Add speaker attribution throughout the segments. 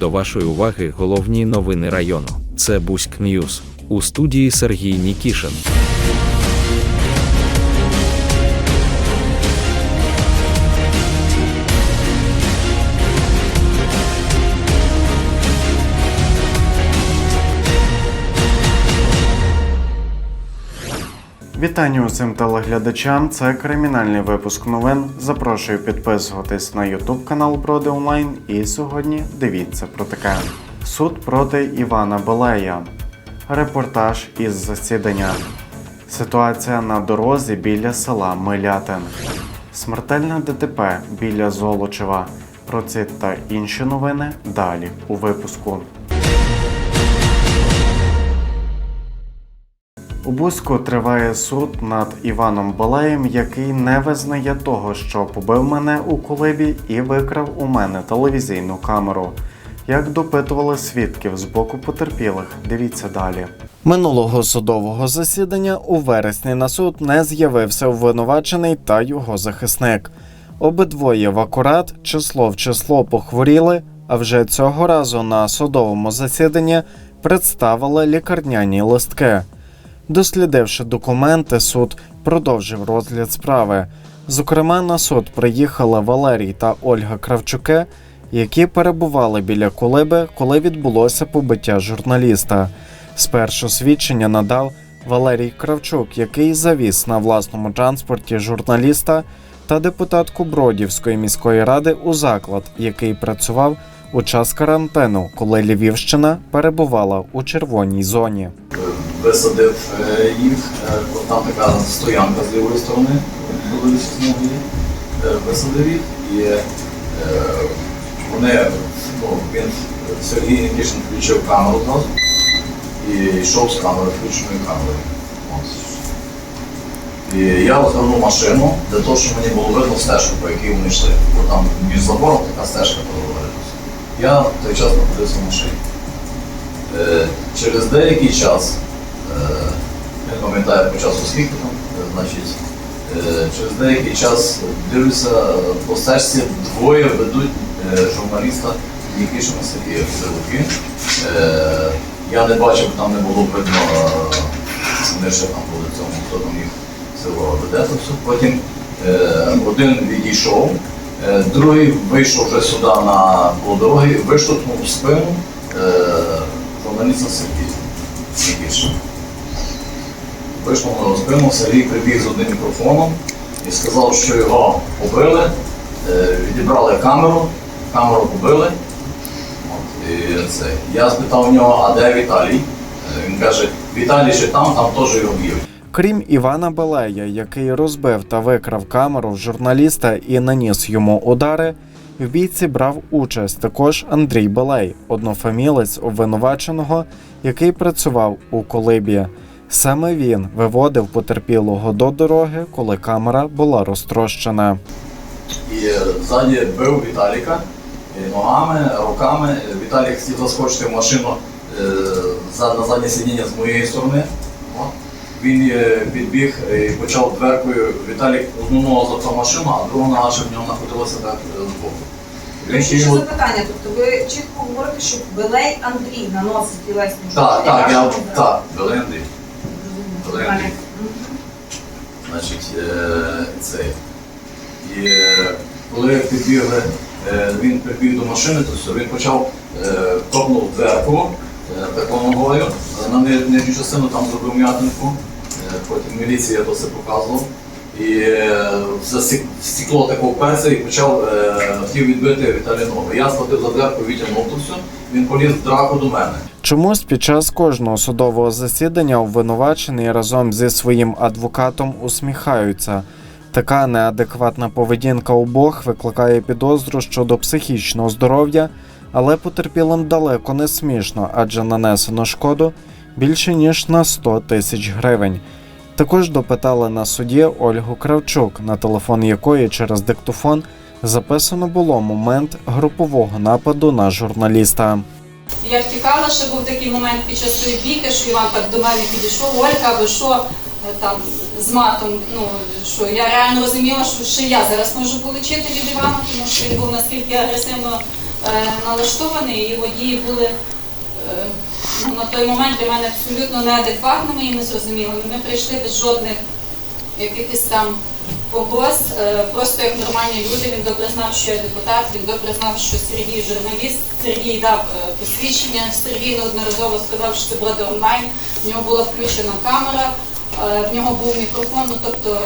Speaker 1: до вашої уваги головні новини району. Це Буськ Ньюз у студії Сергій Нікішин.
Speaker 2: Вітання усім телеглядачам. Це кримінальний випуск новин. Запрошую підписуватись на YouTube канал Броди Онлайн. І сьогодні дивіться про таке: суд проти Івана Белея. Репортаж із засідання. Ситуація на дорозі біля села Милятин. Смертельне ДТП біля Золочева. Про ці та інші новини далі у випуску. У Бузьку триває суд над Іваном Балеєм, який не визнає того, що побив мене у колибі і викрав у мене телевізійну камеру. Як допитували свідків з боку потерпілих, дивіться далі. Минулого судового засідання у вересні на суд не з'явився обвинувачений та його захисник. Обидвоє в акурат число в число похворіли, а вже цього разу на судовому засіданні представили лікарняні листки. Дослідивши документи, суд продовжив розгляд справи. Зокрема, на суд приїхали Валерій та Ольга Кравчуки, які перебували біля колиби, коли відбулося побиття журналіста. Спершу свідчення надав Валерій Кравчук, який завіз на власному транспорті журналіста та депутатку Бродівської міської ради у заклад, який працював у час карантину, коли Львівщина перебувала у червоній зоні.
Speaker 3: Висадив е, їх. Е, от Там така стоянка з лівої сторони, висадив їх і е, вони, ну, він Сергій Нікішин включив камеру одразу і йшов з камери, включеною камерою. І я розвернув машину для того, щоб мені було видно стежку, по якій вони йшли. Бо там між забором така стежка провалилася. Я в той час знаходився в машині. Е, Через деякий час Е, не пам'ятаю по часу скільки е, значить, е, через деякий час дивлюся е, по стежці, двоє ведуть журналіста Нікішина Сергія Силуки. Я не бачив, там не було видно, вони ще там були цьому, хто там їх село веде. Потім один відійшов, другий вийшов вже сюди на полдороги, виштовхнув спину журналіста Сергія Нікішина. Вийшов на спину, Сергій прибіг з одним мікрофоном і сказав, що його побили, е, відібрали камеру, камеру побили. От, і це. Я спитав у нього, а де Віталій? Е, Він каже, Віталій ще там, там теж його б'ють.
Speaker 2: Крім Івана Белея, який розбив та викрав камеру журналіста і наніс йому удари, в бійці брав участь також Андрій Белей, однофамілець обвинуваченого, який працював у колибі. Саме він виводив потерпілого до дороги, коли камера була розтрощена.
Speaker 3: І е, ззаді бив Віталіка е, ногами, руками. Віталік хотів заскочити в машину е, на заднє сидіння з моєї сторони. Він підбіг і почав дверкою. Віталік одну ногу запхав машину, а друга нога ще в нього знаходилася так збоку.
Speaker 4: Ще
Speaker 3: йому-
Speaker 4: запитання, тобто ви чітко говорите, що Белей Андрій наносить тілесні
Speaker 3: Так, так, я так, Белей Андрій.
Speaker 4: Мгм.
Speaker 3: Значить, е, це. І е, коли підбігли, е, він прибіг до машини, то все, він почав копнув дверку такою ногою, на ни- нижню частину там зробив м'ятинку, потім міліція то все показував. І е, засік- стекло таке вперся і почав е, хотів відбити Віталій ногу. Я схватив за дверку, відтягнув то він поліз в драку до мене.
Speaker 2: Чомусь під час кожного судового засідання обвинувачений разом зі своїм адвокатом усміхаються. Така неадекватна поведінка обох викликає підозру щодо психічного здоров'я, але потерпілим далеко не смішно, адже нанесено шкоду більше ніж на 100 тисяч гривень. Також допитали на суді Ольгу Кравчук, на телефон якої через диктофон записано було момент групового нападу на журналіста.
Speaker 5: Я втікала, ще був такий момент під час тої бійки, що Іван так до мене підійшов, Олька, ви що е, там з матом, ну що я реально розуміла, що ще я зараз можу полечити від Івана, тому що він був наскільки агресивно е, налаштований, і водії були е, на той момент для мене абсолютно неадекватними і незрозумілими. Ми прийшли без жодних якихось там погроз, е, просто як нормальні люди. Він добре знав, що я депутат, він добре знав, що Сергій журналіст. Сергій дав е, посвідчення. Сергій неодноразово сказав, що це буде онлайн. В нього була включена камера, е, в нього був мікрофон. Ну тобто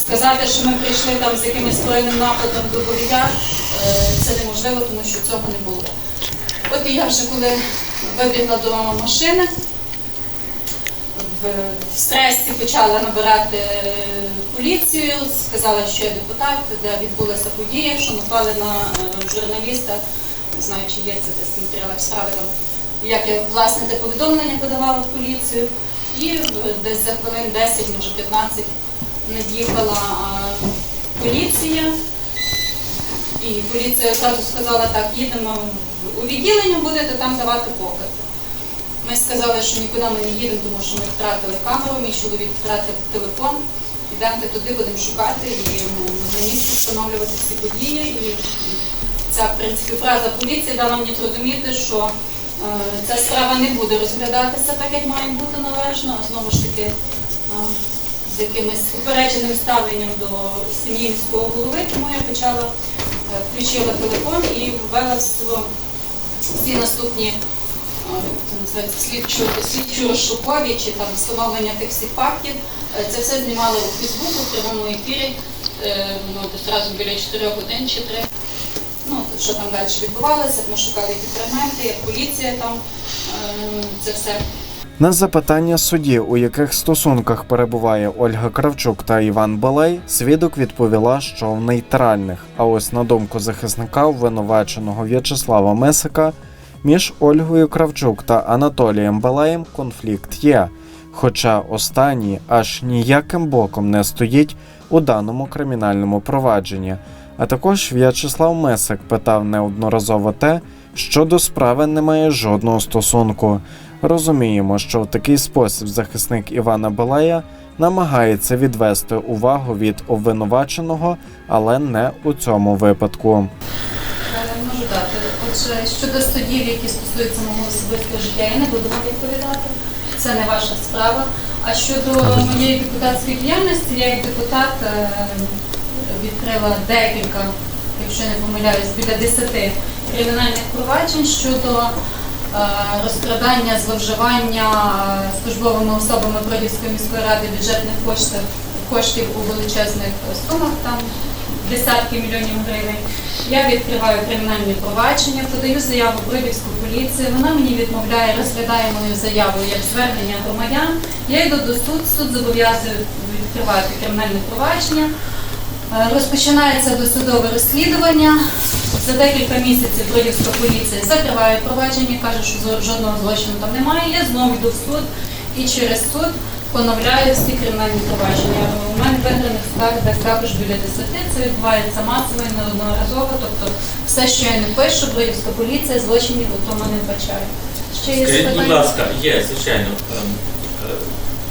Speaker 5: сказати, що ми прийшли там з якимось збройним нападом до Борія, е, це неможливо, тому що цього не було. От і я вже коли вибігла до машини, в, стресі почала набирати е, поліцію, сказала, що я депутат, де відбулася подія, що напали на е, журналіста. Не знаю, чи є це десь матеріалах справи там. Як я власне те повідомлення подавала в поліцію. І десь за хвилин 10, може 15 над'їхала е, поліція. І поліція одразу сказала, так, їдемо у відділення, будете там давати покази. Ми сказали, що нікуди ми не їдемо, тому що ми втратили камеру, мій чоловік втратив телефон. Ідемо туди, будемо шукати і ну, на місці встановлювати всі події. І ця в принципі фраза поліції дала мені зрозуміти, що е, ця справа не буде розглядатися так, як має бути належно, а знову ж таки е, з якимось упередженим ставленням до сім'ї міського голови, тому я почала е, включила телефон і ввела всю- всі наступні розшукові чи там встановлення тих всіх фактів. Е, Це все знімали у Фейсбуку в прямому ефірі, е, ну, одразу біля 4 годин чи 3. Ну, що там далі відбувалося, ми шукали фрагменти, як поліція там е, це все
Speaker 2: На запитання судді, у яких стосунках перебуває Ольга Кравчук та Іван Балей, свідок відповіла, що в нейтральних. А ось на думку захисника обвинуваченого В'ячеслава Месика, між Ольгою Кравчук та Анатолієм Балеєм конфлікт є. Хоча останній аж ніяким боком не стоїть у даному кримінальному провадженні. А також В'ячеслав Месик питав неодноразово те, що до справи не має жодного стосунку. Розуміємо, що в такий спосіб захисник Івана Балая намагається відвести увагу від обвинуваченого, але не у цьому випадку.
Speaker 5: Е, Можу дати. Отже, щодо судів, які стосуються мого особистого життя, я не буду вам відповідати. Це не ваша справа. А щодо моєї депутатської діяльності, я як депутат е, відкрила декілька, якщо не помиляюсь, біля 10 кримінальних проваджень щодо розкрадання, зловживання е, службовими особами Бродівської міської ради бюджетних коштів, коштів у величезних сумах, там десятки мільйонів гривень. Я відкриваю кримінальні провадження, подаю заяву Бродівську поліцію. Вона мені відмовляє, розглядає мою заяву як звернення громадян. Я йду до суду, суд зобов'язує відкривати кримінальне провадження. Е, Розпочинається досудове розслідування. За декілька місяців Бродівська поліція закриває провадження, каже, що жодного злочину там немає. Я знову йду в суд і через суд поновляю всі кримінальні провадження. У мене виграних скарг десь також біля 10. Це відбувається масово і неодноразово. Тобто все, що я не пишу, Бродівська поліція злочинів у тому не вбачає. Ще є
Speaker 6: Скажіть, будь ласка, є, звичайно.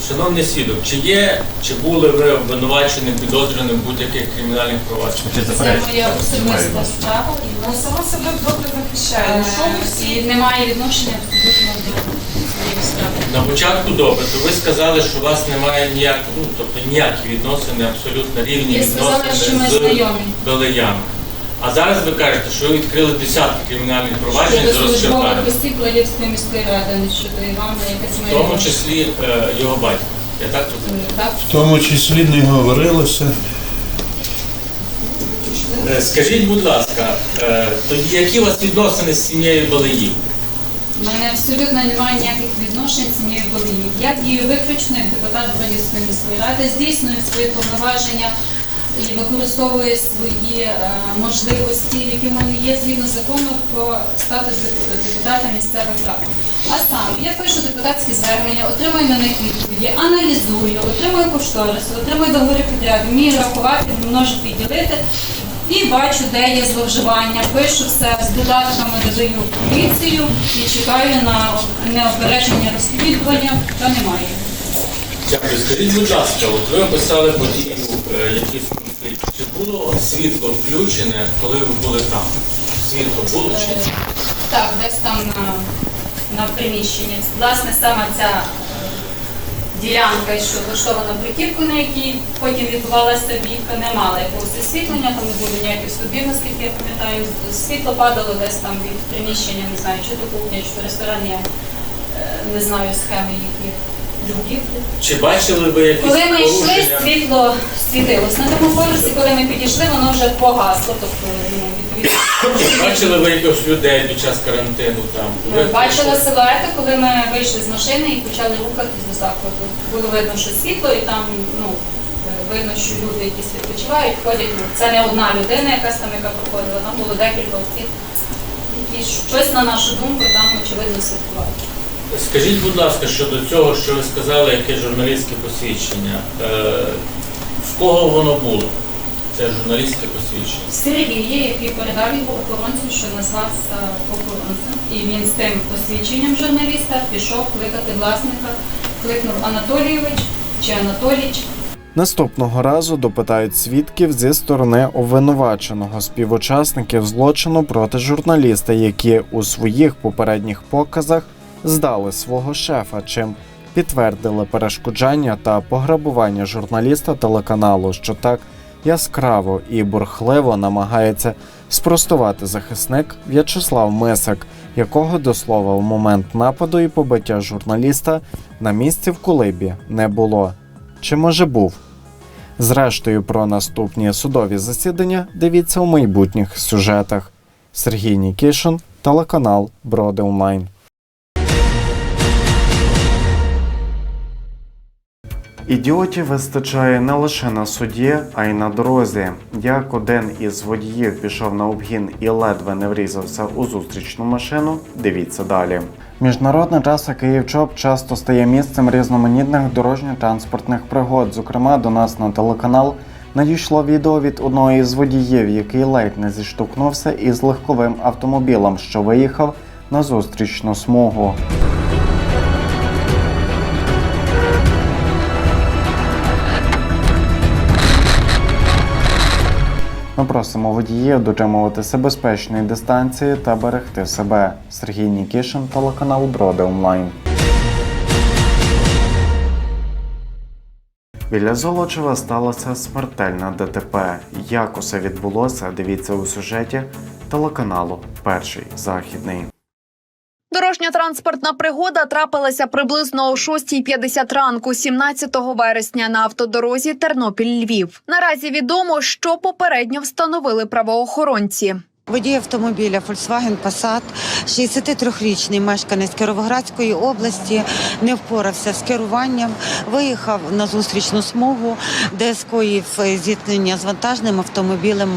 Speaker 6: Е, Шановний свідок, чи є, чи були ви обвинуваченим, підозрюваним в будь-яких кримінальних провадженнях?
Speaker 5: Це моя особиста справа. і
Speaker 7: Вона сама себе добре захищає. Ви всі?
Speaker 5: І немає відношення абсолютно до моєї справи.
Speaker 6: На початку добре, то ви сказали, що у вас немає ніяк, ну, тобто ніякі відносини, абсолютно рівні
Speaker 5: Я сказала,
Speaker 6: відносини
Speaker 5: що ми
Speaker 6: з
Speaker 5: знайомі.
Speaker 6: Балеями. А зараз ви кажете, що ви відкрили десятки кримінальних проваджень з
Speaker 5: Щодо осіб Київської міської ради, щодо Івана,
Speaker 6: в тому числі е, його батька. Я так розумію?
Speaker 5: Так?
Speaker 8: В тому числі не говорилося.
Speaker 6: Е, Скажіть, будь ласка, е, тоді які у вас відносини з сім'єю Балеїв?
Speaker 5: У мене абсолютно немає ніяких відношень з цією болею. Я дію виключно як депутат Бродівської міської ради, здійснюю свої повноваження і використовую свої е, можливості, які в мене є згідно закону про статус деп- депутата місцевих рад. А саме я пишу депутатські звернення, отримую на них відповіді, аналізую, отримую кошториси, отримую договори підряду, вмію рахувати, множити і ділити. І бачу, де є зловживання, пишу все з додатками, додаю поліцію і чекаю на неопередження розслідування, та немає.
Speaker 6: Дякую. Скажіть, будь ласка, от ви описали подію, е, які. Чи було світло включене, коли ви були там? світло було чи ні?
Speaker 5: Так, десь там на, на приміщенні. Власне, саме ця ділянка, що влаштована бруківку, на якій потім відбувалася бійка, не мала якогось освітлення, там не було ніяких стовбів, наскільки я пам'ятаю. Світло падало десь там від приміщення, не знаю, чи то кухня, чи то ресторан, я е, не знаю схеми їхніх.
Speaker 6: Чи бачили ви якісь
Speaker 5: Коли ми йшли,
Speaker 6: порушення?
Speaker 5: світло світилось на тому поверсі, коли ми підійшли, воно вже погасло. Тобто, ну, відповідно.
Speaker 6: Бачили ви якихось людей під час карантину там? Ви-
Speaker 5: бачили силуети, коли ми вийшли з машини і почали рухатись до закладу. Було видно, що світло, і там ну, видно, що люди якісь відпочивають, ходять. Ну, Це не одна людина, якась там, яка проходила, там було декілька осіб, які щось, на нашу думку, там очевидно святкували.
Speaker 6: Скажіть, будь ласка, щодо цього, що ви сказали, яке журналістське посвідчення. Е, в кого воно було? Це журналістське посвідчення.
Speaker 5: Сергій, який передав його охоронцю, що назвався охоронцем, і він з тим посвідченням журналіста пішов кликати власника, кликнув Анатолійович чи Анатоліч.
Speaker 2: Наступного разу допитають свідків зі сторони обвинуваченого співучасників злочину проти журналіста, які у своїх попередніх показах здали свого шефа, чим підтвердили перешкоджання та пограбування журналіста телеканалу, що так яскраво і бурхливо намагається спростувати захисник В'ячеслав Мисик, якого до слова в момент нападу і побиття журналіста на місці в Кулибі не було. Чи може був? Зрештою, про наступні судові засідання дивіться у майбутніх сюжетах. Сергій Нікішин, телеканал Броди Онлайн. Ідіотів вистачає не лише на суді, а й на дорозі. Як один із водіїв пішов на обгін і ледве не врізався у зустрічну машину, дивіться далі. Міжнародна траса Київ-Чоп часто стає місцем різноманітних дорожньо-транспортних пригод. Зокрема, до нас на телеканал надійшло відео від одного із водіїв, який ледь не зіштовхнувся із легковим автомобілем, що виїхав на зустрічну смугу. Ми просимо водіїв дотримуватися безпечної дистанції та берегти себе. Сергій Нікішин, телеканал Броди Онлайн. Біля Золочева сталася смертельна ДТП. Як усе відбулося, дивіться у сюжеті телеканалу Перший західний.
Speaker 9: Дорожньо-транспортна пригода трапилася приблизно о 6.50 ранку, 17 вересня на автодорозі Тернопіль-Львів. Наразі відомо, що попередньо встановили правоохоронці.
Speaker 10: Водій автомобіля Volkswagen Passat, 63-річний мешканець Кіровоградської області, не впорався з керуванням, виїхав на зустрічну смугу, де скоїв е, зіткнення з вантажним автомобілем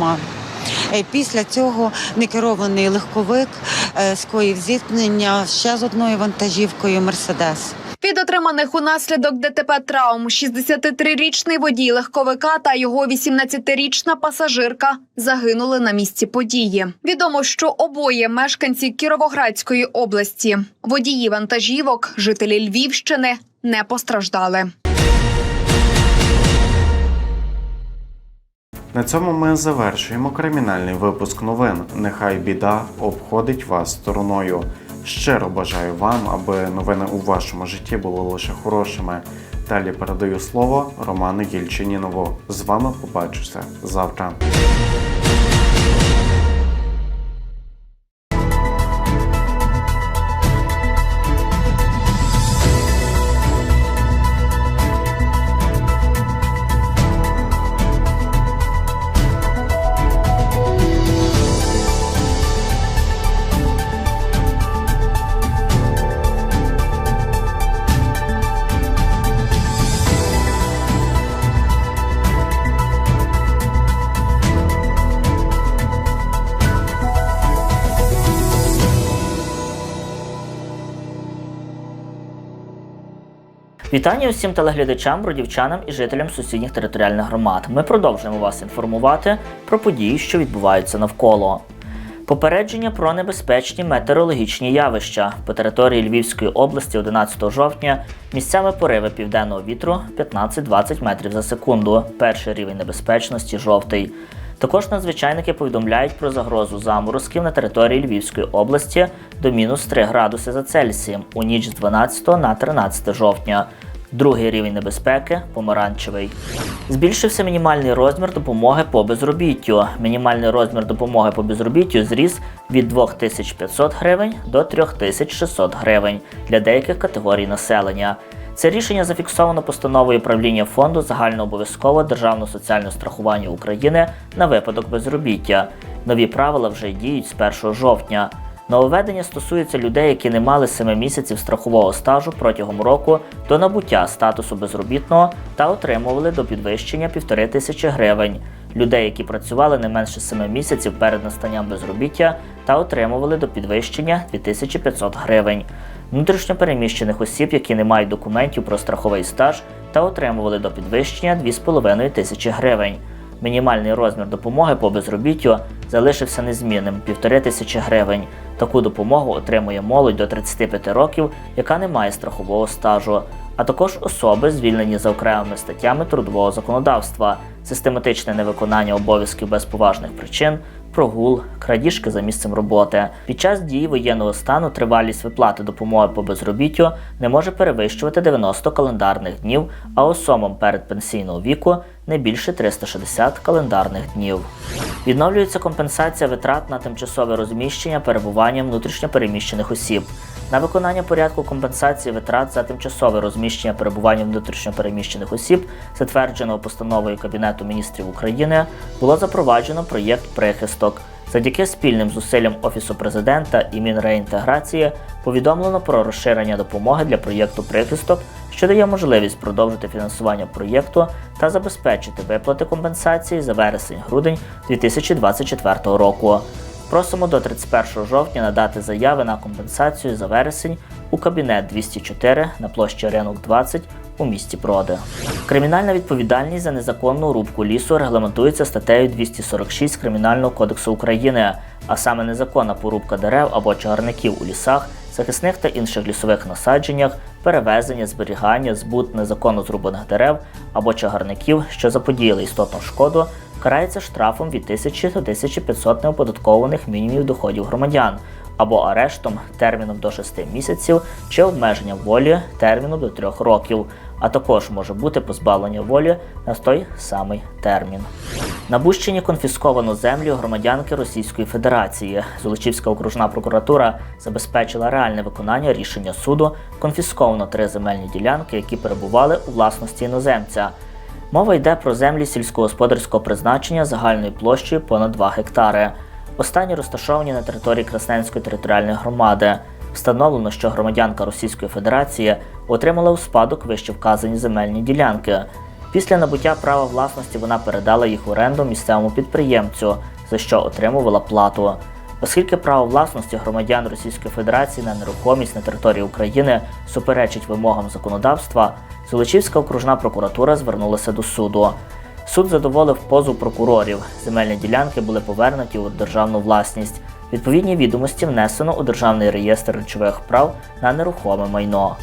Speaker 10: Після цього некерований легковик е, скоїв зіткнення ще з одною вантажівкою Мерседес.
Speaker 9: Від отриманих унаслідок ДТП травм 63-річний водій легковика та його 18-річна пасажирка загинули на місці події. Відомо, що обоє мешканці Кіровоградської області. Водії вантажівок, жителі Львівщини, не постраждали.
Speaker 2: На цьому ми завершуємо кримінальний випуск новин. Нехай біда обходить вас стороною. Щиро бажаю вам, аби новини у вашому житті були лише хорошими. Далі передаю слово Роману Єльчинінову. З вами побачуся завтра.
Speaker 11: Вітання усім телеглядачам, бродівчанам і жителям сусідніх територіальних громад. Ми продовжуємо вас інформувати про події, що відбуваються навколо. Попередження про небезпечні метеорологічні явища по території Львівської області 11 жовтня місцями пориви південного вітру 15-20 метрів за секунду. Перший рівень небезпечності жовтий. Також надзвичайники повідомляють про загрозу заморозків на території Львівської області до мінус 3 градуси за Цельсієм у ніч з 12 на 13 жовтня. Другий рівень небезпеки помаранчевий. Збільшився мінімальний розмір допомоги по безробіттю. Мінімальний розмір допомоги по безробіттю зріс від 2500 гривень до 3600 гривень для деяких категорій населення. Це рішення зафіксовано постановою правління фонду загальнообов'язкового державного соціального страхування України на випадок безробіття. Нові правила вже діють з 1 жовтня. Нововведення стосується людей, які не мали 7 місяців страхового стажу протягом року до набуття статусу безробітного та отримували до підвищення 1500 тисячі гривень. Людей, які працювали не менше 7 місяців перед настанням безробіття та отримували до підвищення 2500 гривень. Внутрішньопереміщених осіб, які не мають документів про страховий стаж та отримували до підвищення 2500 тисячі гривень. Мінімальний розмір допомоги по безробіттю залишився незмінним 1500 тисячі гривень. Таку допомогу отримує молодь до 35 років, яка не має страхового стажу, а також особи, звільнені за окремими статтями трудового законодавства, систематичне невиконання обов'язків без поважних причин, прогул, крадіжки за місцем роботи. Під час дії воєнного стану тривалість виплати допомоги по безробіттю не може перевищувати 90 календарних днів, а особам передпенсійного віку не більше 360 календарних днів. Відновлюється компенсація витрат на тимчасове розміщення перебування внутрішньопереміщених осіб. На виконання порядку компенсації витрат за тимчасове розміщення перебування внутрішньопереміщених осіб, затвердженого постановою Кабінету міністрів України, було запроваджено проєкт прихисток. Завдяки спільним зусиллям Офісу президента і Мінреінтеграції повідомлено про розширення допомоги для проєкту прихисток, що дає можливість продовжити фінансування проєкту та забезпечити виплати компенсації за вересень-грудень 2024 року. Просимо до 31 жовтня надати заяви на компенсацію за вересень у кабінет 204 на площі Ринок 20 у місті Броди. Кримінальна відповідальність за незаконну рубку лісу регламентується статтею 246 Кримінального кодексу України, а саме незаконна порубка дерев або чагарників у лісах, захисних та інших лісових насадженнях, перевезення, зберігання, збут незаконно зрубаних дерев або чагарників, що заподіяли істотну шкоду, карається штрафом від 1000 до 1500 неоподаткованих мінімумів доходів громадян або арештом терміном до 6 місяців чи обмеження волі терміном до 3 років, а також може бути позбавлення волі на той самий термін. На Бущині конфісковано землі громадянки Російської Федерації. Золочівська окружна прокуратура забезпечила реальне виконання рішення суду. Конфісковано три земельні ділянки, які перебували у власності іноземця. Мова йде про землі сільськогосподарського призначення загальною площею понад 2 гектари. Останні розташовані на території Красненської територіальної громади. Встановлено, що громадянка Російської Федерації отримала у спадок вище вказані земельні ділянки. Після набуття права власності вона передала їх в оренду місцевому підприємцю, за що отримувала плату. Оскільки право власності громадян Російської Федерації на нерухомість на території України суперечить вимогам законодавства, Золочівська окружна прокуратура звернулася до суду. Суд задоволив позов прокурорів. Земельні ділянки були повернуті у державну власність. Відповідні відомості внесено у Державний реєстр речових прав на нерухоме майно.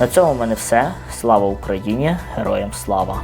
Speaker 11: На цьому в мене все. Слава Україні! Героям слава!